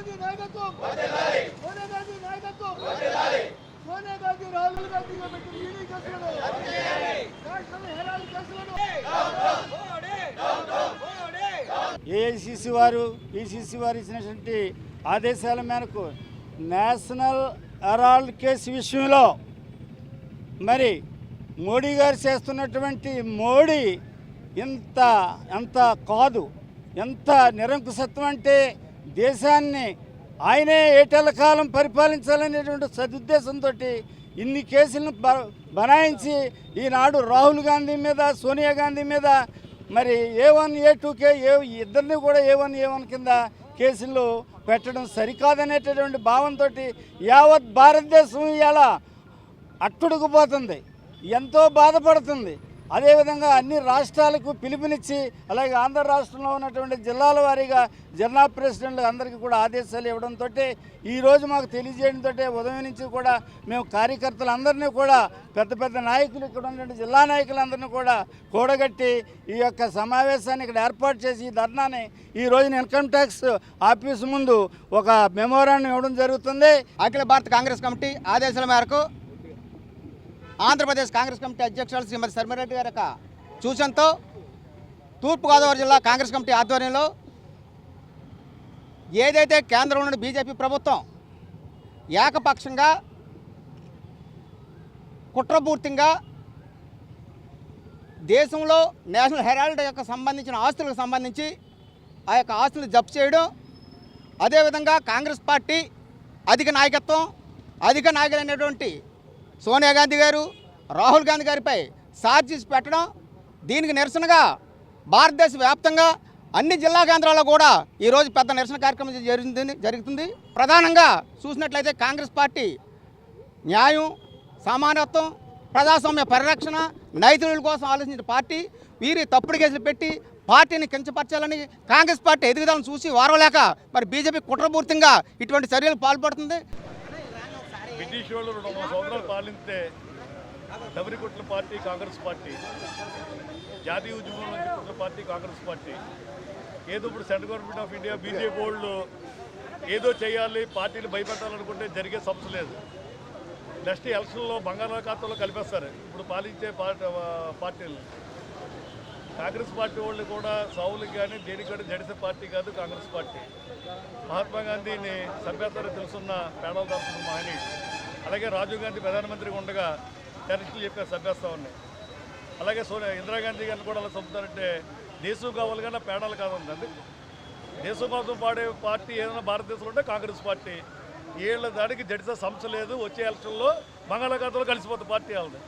గాంధీ నాయకత్వం! సోనియా గాంధీ నాయకత్వం! సోనియా గాంధీ రాహుల్ ఏఐసిసి వారు పిసిసి వారు ఇచ్చినటువంటి ఆదేశాల మేరకు నేషనల్ హెరాల్డ్ కేసు విషయంలో మరి మోడీ గారు చేస్తున్నటువంటి మోడీ ఇంత ఎంత కాదు ఎంత నిరంకుశత్వం అంటే దేశాన్ని ఆయనే ఏటేళ్ళ కాలం పరిపాలించాలనేటువంటి సదుద్దేశంతో ఇన్ని కేసులను బ బనాయించి ఈనాడు రాహుల్ గాంధీ మీద సోనియా గాంధీ మీద మరి ఏ వన్ ఏ టూకే ఏ ఇద్దరిని కూడా ఏ వన్ ఏ వన్ కింద కేసులు పెట్టడం సరికాదనేటటువంటి భావంతో యావత్ భారతదేశం ఇలా అట్టుడుకుపోతుంది. ఎంతో బాధపడుతుంది. అదేవిధంగా అన్ని రాష్ట్రాలకు పిలుపునిచ్చి అలాగే ఆంధ్ర రాష్ట్రంలో ఉన్నటువంటి జిల్లాల వారీగా జిల్లా ప్రెసిడెంట్లు అందరికీ కూడా ఆదేశాలు ఇవ్వడంతో ఈరోజు మాకు తెలియజేయడంతో ఉదయం నుంచి కూడా మేము కార్యకర్తలందరినీ కూడా పెద్ద పెద్ద నాయకులు ఇక్కడ ఉన్నటువంటి జిల్లా నాయకులందరినీ కూడా కూడగట్టి ఈ యొక్క సమావేశాన్ని ఇక్కడ ఏర్పాటు చేసి ఈ ధర్నాని ఈ రోజున ఇన్కమ్ ట్యాక్స్ ఆఫీసు ముందు ఒక మెమోరాన్ని ఇవ్వడం జరుగుతుంది. అఖిల భారత కాంగ్రెస్ కమిటీ ఆదేశాల మేరకు ఆంధ్రప్రదేశ్ కాంగ్రెస్ కమిటీ అధ్యక్షురాలు శ్రీమతి శర్మిరెడ్డి గారి యొక్క సూచనతో తూర్పుగోదావరి జిల్లా కాంగ్రెస్ కమిటీ ఆధ్వర్యంలో ఏదైతే కేంద్రంలోని బీజేపీ ప్రభుత్వం ఏకపక్షంగా కుట్రపూర్తిగా దేశంలో నేషనల్ హెరాల్డ్ యొక్క సంబంధించిన ఆస్తులకు సంబంధించి ఆ యొక్క ఆస్తులను జప్తు చేయడం అదేవిధంగా కాంగ్రెస్ పార్టీ అధిక నాయకత్వం అధిక నాయకులైనటువంటి సోనియా గాంధీ గారు రాహుల్ గాంధీ గారిపై ఛార్జీస్ పెట్టడం దీనికి నిరసనగా భారతదేశ వ్యాప్తంగా అన్ని జిల్లా కేంద్రాల్లో కూడా ఈరోజు పెద్ద నిరసన కార్యక్రమం జరుగుతుంది జరుగుతుంది. ప్రధానంగా చూసినట్లయితే కాంగ్రెస్ పార్టీ న్యాయం సమానత్వం ప్రజాస్వామ్య పరిరక్షణ నైతికుల కోసం ఆలోచించిన పార్టీ వీరి తప్పుడు కేసులు పెట్టి పార్టీని కించపరచాలని కాంగ్రెస్ పార్టీ ఎదుగుదలను చూసి వారవలేక మరి బీజేపీ కుట్రపూర్తిగా ఇటువంటి చర్యలు పాల్పడుతుంది. బ్రిటిష్ వాళ్ళు రెండు వందల సంవత్సరాలు పాలిస్తే దబరికుట్ల పార్టీ కాంగ్రెస్ పార్టీ జాతీయ ఉద్యమం పార్టీ కాంగ్రెస్ పార్టీ. ఏదో ఇప్పుడు central government of India BJP వాళ్ళు ఏదో చేయాలి పార్టీని భయపెట్టాలనుకుంటే జరిగే సమస్య లేదు. నెక్స్ట్ ఎలక్షన్లో బంగాళాఖాతంలో కలిపేస్తారు. ఇప్పుడు పాలించే పార్టీ పార్టీలు కాంగ్రెస్ పార్టీ వాళ్ళు కూడా సావులకు కానీ దేనికి కానీ జడిసే పార్టీ కాదు కాంగ్రెస్ పార్టీ. మహాత్మా గాంధీని చంపేస్తారో తెలుసున్న పేడల దాస్తున్న మహనీయుడు. అలాగే రాజీవ్ గాంధీ ప్రధానమంత్రిగా ఉండగా టెరరిస్టులు చెప్పి చంపేస్తా ఉన్నాయి అలాగే సోనియా ఇందిరాగాంధీ గారిని కూడా అలా చంపుతారంటే దేశం కావాలి కానీ పేడాలు కాదండి దేశం కోసం పాడే పార్టీ ఏదైనా భారతదేశంలో ఉంటే కాంగ్రెస్ పార్టీ. ఏళ్ళ దానికి జడిసే సంస్థ లేదు వచ్చే ఎలక్షన్లో బంగాళాఖాతంలో కలిసిపోతే పార్టీ వాళ్ళది.